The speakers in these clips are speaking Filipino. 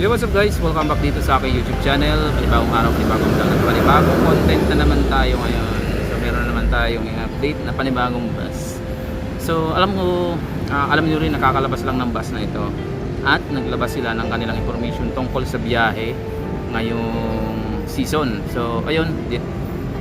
Hey, what's up guys? Welcome back dito sa aking YouTube channel. Panibagong araw, panibagong vlog at panibagong content na naman tayo ngayon. So meron na naman tayong update na panibagong bus. So alam ko, ah, alam niyo rin nakakalabas lang ng bus na ito. At naglabas sila ng kanilang information tungkol sa biyahe ngayong season. So ayun,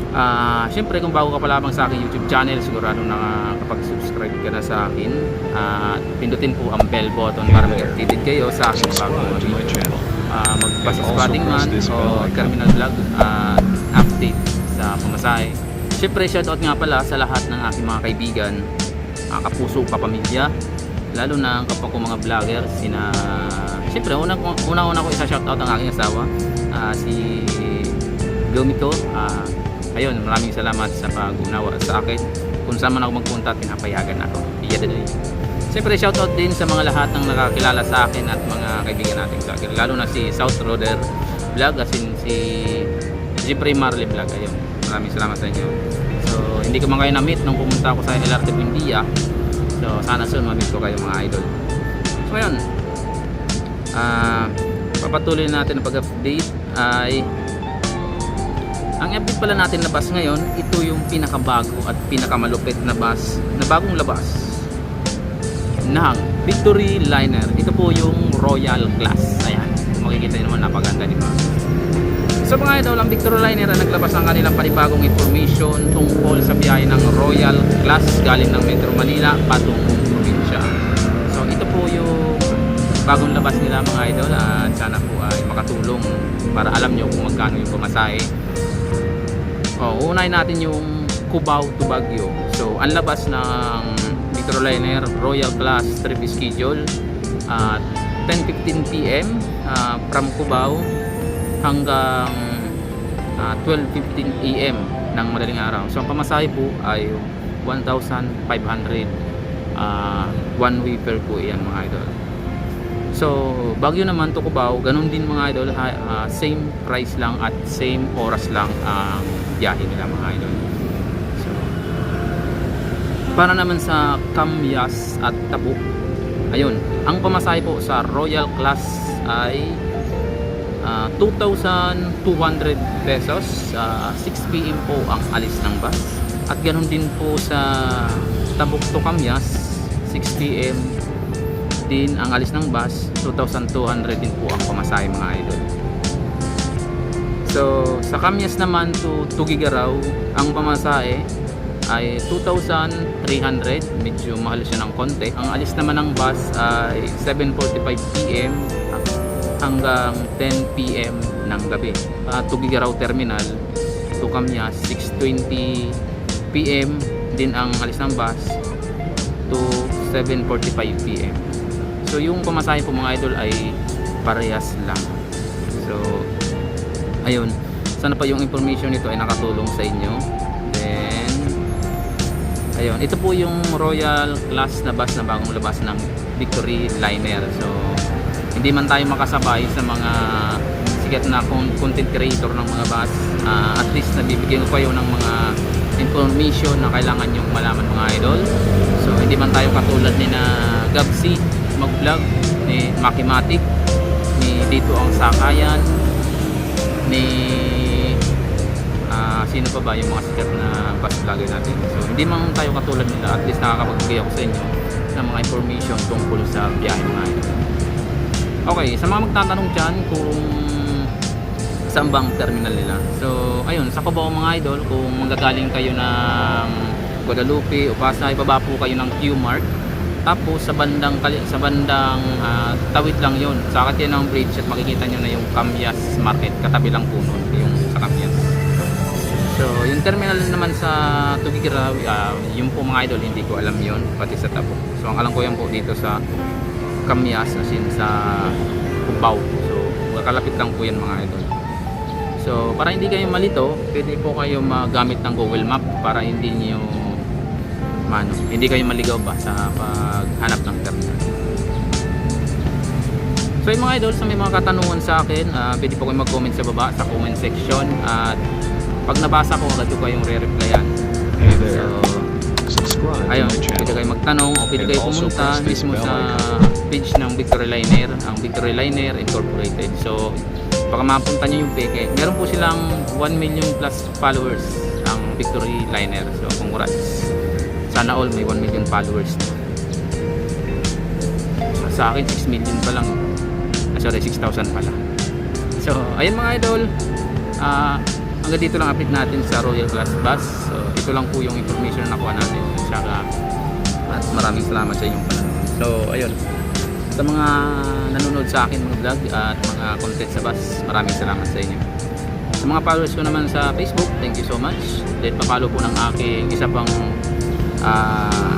di- Ah, syempre kung bago ka pa lamang sa aking YouTube channel, sigurado na kapag subscribe ka na sa akin, at pindutin po ang bell button para mag-updated kayo sa aking bagong video. Ah, mag-bus spotting man o terminal vlog at update sa pamasahe. Syempre shoutout nga pala sa lahat ng aking mga kaibigan, mga kapuso, kapamilya, lalo na ang kapag ko mga vlogger, sina Syempre, unang una una ko isa shoutout ang aking asawa, ah, si Gumiko. Ah, ayun, maraming salamat sa pag-unawa sa akin. Kung saan man ako magpunta, pinapayagan ako. Iya din. Siyempre, shoutout din sa mga lahat ng nakakilala sa akin at mga kaibigan nating vlogger. Lalo na si South Roder Vlog, as in si Jeffrey Marley Vlog. Ayun, maraming salamat sa inyo. So, hindi ko man kayo na-meet nung pumunta ako sa LRT Buendia. So, sana soon ma-meet ko kayo mga idol. So, ayun. Ah, papatuloy natin ang pag-update ay ang update pala natin na bus ngayon, ito yung pinakabago at pinakamalupit na bus na bagong labas ng Victory Liner. Ito po yung Royal Class. Ayan, makikita nyo naman napaganda ni mga. So mga idol, ang Victory Liner ang naglabas ng kanilang panibagong information tungkol sa biyahe ng Royal Class galing ng Metro Manila patungong probinsya. So ito po yung bagong labas nila mga idol at sana po ay makatulong para alam nyo kung magkano yung pamasahe Oh, unahin natin yung Cubao to Baguio. So, ang labas ng Metroliner Royal Class trip schedule at 10:15 PM ah, from Cubao hanggang ah, 12:15 AM ng madaling araw. So, ang pamasahe po ay 1,500 ah, one way fare po yan mga idol. So, Baguio naman to Cubao, ganun din mga idol, ah, same price lang at same oras lang ang biyahe nila mga idol. So, para naman sa Kamyas at Tabuk, ayun, ang pamasahe po sa Royal Class ay ah, 2,200 pesos, ah, 6 PM po ang alis ng bus. At ganun din po sa Tabuk to Kamyas, 6 PM din ang alis ng bus 2,200 din po ang pamasahe mga idol so sa Kamyas naman to Tugigaraw ang pamasahe ay 2,300 medyo mahal siya ng konti. Ang alis naman ng bus ay 7.45pm hanggang 10pm ng gabi. Uh, Tugigaraw Terminal to Kamyas 6.20pm din ang alis ng bus to 7.45pm So yung pamasahe po mga idol ay parehas lang. So ayun, sana pa yung information nito ay nakatulong sa inyo. Then ayun, ito po yung Royal Class na bus na bagong labas ng Victory Liner. So hindi man tayo makasabay sa mga sikat na con- content creator ng mga bus, ah, at least nabibigyan ko kayo ng mga information na kailangan yung malaman mga idol. So hindi man tayo katulad ni na Gabsi mag-vlog ni Makimatic ni Dito ang Sakayan ni ah, sino pa ba yung mga sikat na bus vlogger natin? So hindi man tayo katulad nila. At least nakakapagbigay ako sa inyo ng mga information tungkol sa biyahe mga idol okay sa mga magtatanong dyan kung saan bang terminal nila. So ayun sa Cubao mga idol? Kung manggagaling kayo ng Guadalupe o Pasay baba po kayo ng Q-Mark tapos sa bandang sa bandang ah, tawid lang 'yon. Sa akin ng bridge at makikita nyo na yung Cambias Market. Katabi lang po nun yung sa Cambias. So, yung terminal naman sa Tugigaraw, ah, yung po mga idol, hindi ko alam yon pati sa Tabo. So, ang alam ko yan po dito sa Cambias, as in sa Cubao. So, kakalapit lang po yan mga idol. So, para hindi kayo malito, pwede po kayo magamit ng Google Map para hindi niyo mano, hindi kayo maligaw ba sa paghanap ng terminal. So yung mga idol, sa may mga katanungan sa akin, ah, pwede po kayo mag-comment sa baba sa comment section at pag nabasa ko, agad ko kayong re-replyan. Hey there. So, Subscribe ayun, pwede kayo magtanong o pwede kayo pumunta mismo sa page ng Victory Liner, ang Victory Liner Incorporated. So, baka mapunta nyo yung peke. Meron po silang 1 million plus followers ang Victory Liner. So, congrats. Sana all may 1 million followers. Sa akin, 6 million pa lang. Ah, sorry, 6,000 pala. So, ayun mga idol. Ah, hanggang dito lang update natin sa Royal Class Bus. So, ito lang po yung information na nakuha natin. Tsaka, at maraming salamat sa inyong panonood. So, ayun. Sa mga nanonood sa akin mga vlog at mga content sa bus, maraming salamat sa inyo. Sa mga followers ko naman sa Facebook, thank you so much. Then, papalo po ng aking isa pang ah,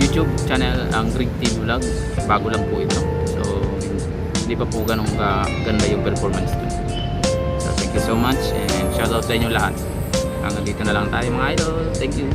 YouTube channel, ang Greg TV Vlog. Bago lang po ito. So, hindi pa po ganun ganda yung performance dun. So, thank you so much and shoutout sa inyo lahat. Hanggang dito na lang tayo mga idol. Thank you.